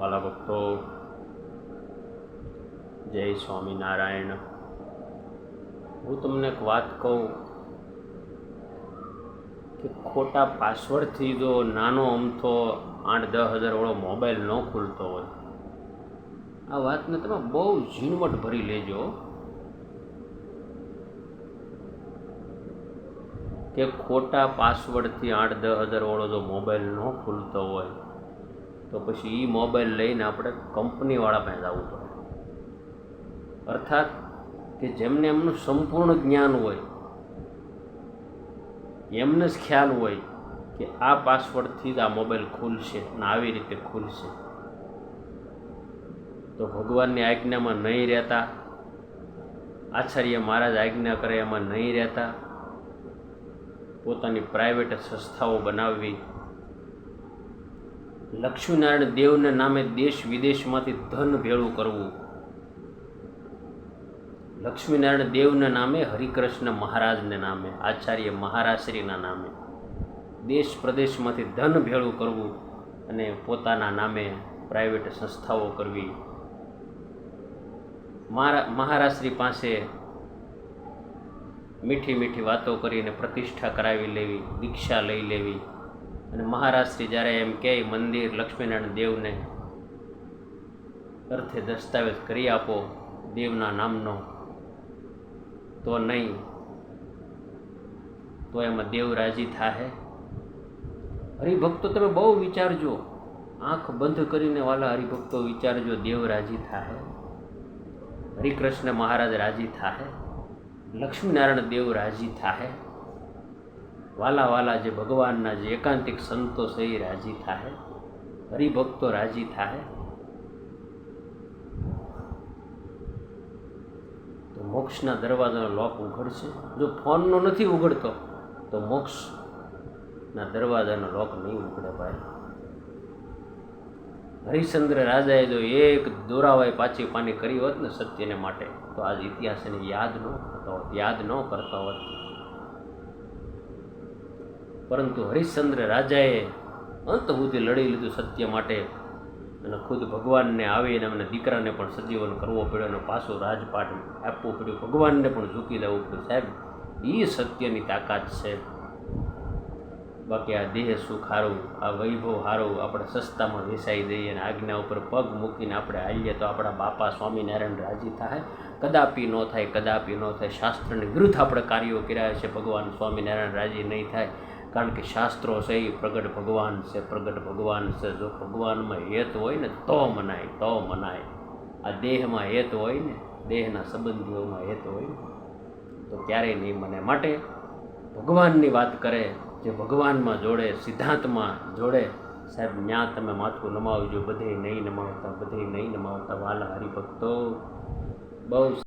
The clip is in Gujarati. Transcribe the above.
વાલા ભક્તો જય સ્વામિનારાયણ. હું તમને એક વાત કહું કે ખોટા પાસવર્ડથી જો નાનો અમથો આઠ દસ હજાર વાળો મોબાઈલ ન ખુલતો હોય, આ વાતને તમે બહુ ઝીણવટ ભરી લેજો. કે ખોટા પાસવર્ડથી આઠ દસ હજાર વાળો જો મોબાઈલ ન ખુલતો હોય તો પછી એ મોબાઈલ લઈને આપણે કંપનીવાળા પાસે જવું પડે. અર્થાત કે જેમને એમનું સંપૂર્ણ જ્ઞાન હોય, એમને જ ખ્યાલ હોય કે આ પાસવર્ડથી જ આ મોબાઈલ ખુલશે અને આવી રીતે ખુલશે. તો ભગવાનની આજ્ઞામાં નહીં રહેતા, આચાર્ય મહારાજ આજ્ઞા કરે એમાં નહીં રહેતા, પોતાની પ્રાઇવેટ સંસ્થાઓ બનાવવી લક્ષ્મીનારાયણ દેવના નામે દેશ વિદેશમાંથી ધન ભેળું કરવું. લક્ષ્મીનારાયણ દેવના નામે હરિકૃષ્ણ મહારાજને નામે, આચાર્ય મહારાશ્રીના નામે, દેશ પ્રદેશમાંથી ધન ભેળું કરવું અને પોતાના નામે પ્રાઇવેટ સંસ્થાઓ કરવી. મારા મહારાશ્રી પાસે મીઠી મીઠી વાતો કરીને પ્રતિષ્ઠા કરાવી લેવી, દીક્ષા લઈ લેવી. અને મહારાજશ્રી જ્યારે એમ કહે, મંદિર લક્ષ્મીનારાયણ દેવને અર્થે દસ્તાવેજ કરી આપો દેવના નામનો, તો નહીં, તો એમાં દેવ રાજી થાહે. હરિભક્તો તમે બહુ વિચારજો. આંખ બંધ કરીને વાલા હરિભક્તો વિચારજો, દેવ રાજી થાહે. હરિકૃષ્ણ મહારાજ રાજી થાહે. લક્ષ્મીનારાયણ દેવ રાજી થાહે. વાલા વાલા જે ભગવાનના જે એકાંતિક સંતો છે એ રાજી થાય, હરિભક્તો રાજી થાય. તો મોક્ષના દરવાજાનો લોક ઉઘડશે. જો ફોનનો નથી ઉઘડતો, તો મોક્ષના દરવાજાનો લોક નહીં ઉઘડે ભાઈ. હરિશ્ચંદ્ર રાજાએ જો એક દોરાવાય પાછી પાની કરી હોત ને સત્યને માટે, તો આજ ઇતિહાસને યાદ ન કરતો હોત, યાદ ન કરતો હોત. પરંતુ હરિશ્ચંદ્ર રાજાએ અંત લડી લીધું સત્ય માટે અને ખુદ ભગવાનને આવીને અમને દીકરાને પણ સજીવન કરવો પડ્યો અને પાછું રાજપાટ આપવું પડ્યું. ભગવાનને પણ ઝૂકી દેવું પડ્યું. સાહેબ એ સત્યની તાકાત છે. બાકી આ દેહ સુખ હારું, આ વૈભવ હારું આપણે સસ્તામાં વેસાઈ દઈએ અને આજ્ઞા ઉપર પગ મૂકીને આપણે હાલીએ તો આપણા બાપા સ્વામિનારાયણ રાજી થાય. કદાપી ન થાય, કદાપી ન થાય. શાસ્ત્રની વિરુદ્ધ આપણે કાર્યો કર્યા છે. ભગવાન સ્વામિનારાયણ રાજી નહીં થાય. કારણ કે શાસ્ત્રો છે એ પ્રગટ ભગવાન છે, પ્રગટ ભગવાન છે. જો ભગવાનમાં હેત હોય ને, તો મનાય તો મનાય. આ દેહમાં હેત હોય ને, દેહના સંબંધીઓમાં હેત હોય ને, તો ક્યારેય નહીં મને. માટે ભગવાનની વાત કરે, જે ભગવાનમાં જોડે, સિદ્ધાંતમાં જોડે, સાહેબ, ન્યા તમે માથું નમાવજો બધે નહીં નમાવતા બધે નહીં નમાવતા. વાલા હરિભક્તો, બહુ